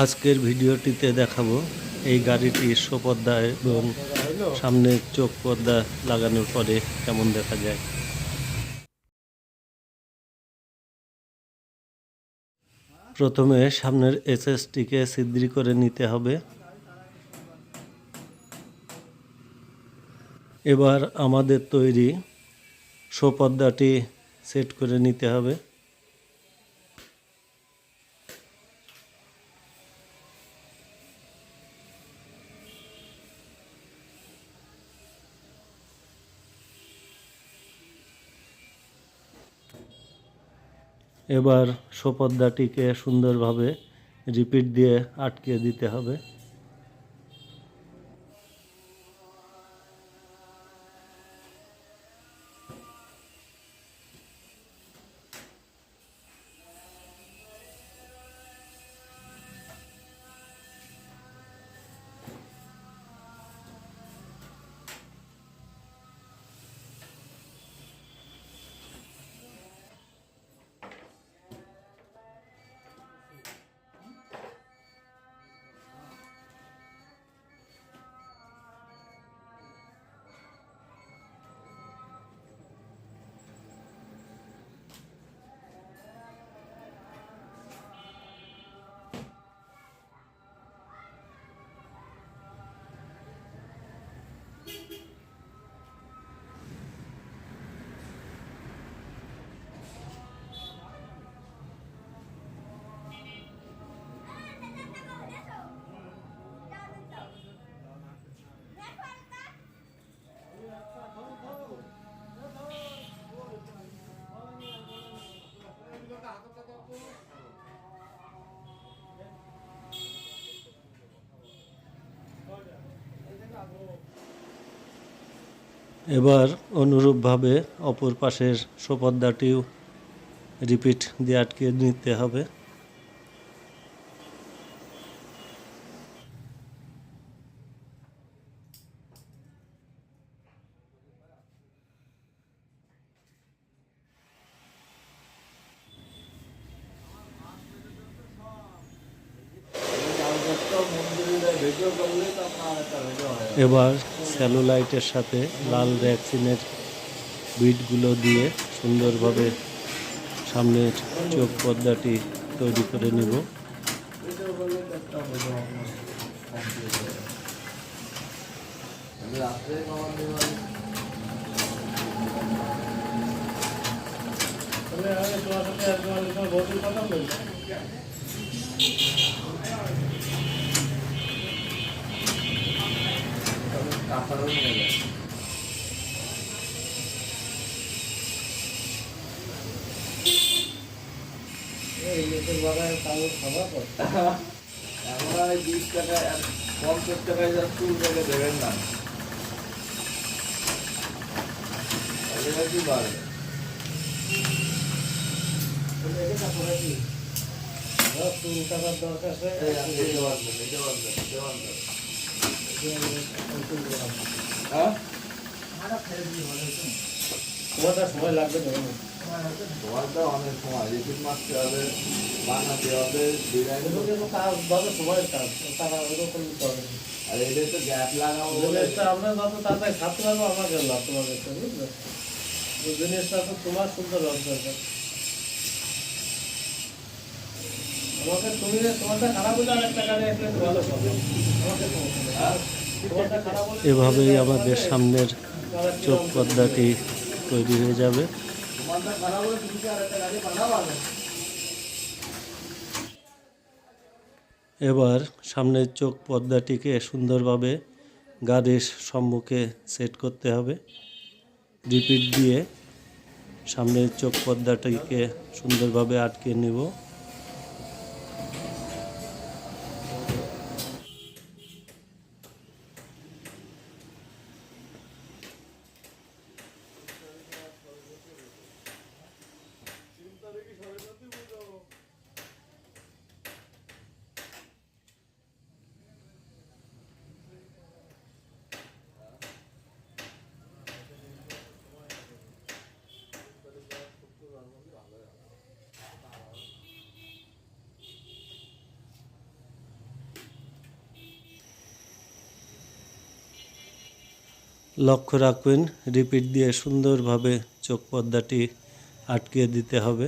আজকের ভিডিওটিতে দেখাবো এই গাড়িটির সোপর্দা এবং সামনে চোখ পর্দা লাগানোর পরে কেমন দেখা যায়। প্রথমে সামনের এসএসটিকে ছিদ্রি করে নিতে হবে। এবার আমাদের তৈরি সোপর্দাটি সেট করে নিতে হবে। এবার সোপর্দাটিকে সুন্দরভাবে রিপিট দিয়ে আটকে দিতে হবে। এবার অনুরূপভাবে অপর পাশের সোপর্দাটিও রিপিট দিয়ে আটকে নিতে হবে। এবার স্যালোলাইটের সাথে লাল ভ্যাকসিনের বিটগুলো দিয়ে সুন্দরভাবে সামনের চোখ পর্দাটি তৈরি করে নেব। আমরা বিশ আর পঞ্চাশ টাকায় যা চুল কেটে দেবেন না কি বাড়বে এই আপনি নিতে পারবেন, নিতে পারবেন, নিতে পারবেন। হ্যাঁ? সময় লাগবে তোমারটা অনেক সময় রিপিট মারতে হবে বানাতে হবে ডিজাইন সময় তারা ওরকম হবে আর এটা তো গ্যাপ লাগাবো যত তাড়াতাড়ি ছাড়তে পারব আমাকে লাভ তোমার সুন্দর লাভ আমাকে তুমি তোমারটা খারাপ হলে আর একটা গাড়ি একটা ভালো পাবো আমাকে সমস্যা নেই। হ্যাঁ? এভাবেই আমাদের সামনের চোখ পর্দাটি তৈরি হয়ে যাবে এবার সামনের চোখ পর্দাটিকে সুন্দরভাবে গাড়ির সম্মুখে সেট করতে হবে রিপিট দিয়ে সামনের চোখ পর্দাটিকে সুন্দরভাবে আটকে নিব লক্ষ্য রাখবেন রিপিট দিয়ে সুন্দরভাবে চোখ পর্দাটি আটকে দিতে হবে।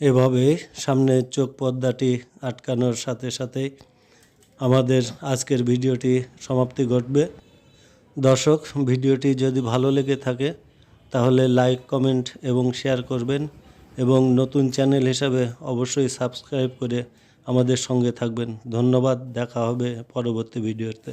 এভাবে সামনে চোখ পর্দাটি আটকানোর সাথে সাথে আমাদের আজকের ভিডিওটি সমাপ্তি ঘটবে। দর্শক, ভিডিওটি যদি ভালো লেগে থাকে, তাহলে লাইক, কমেন্ট এবং শেয়ার করবেন এবং নতুন চ্যানেল হিসাবে অবশ্যই সাবস্ক্রাইব করে আমাদের সঙ্গে থাকবেন। ধন্যবাদ, দেখা হবে পরবর্তী ভিডিওতে।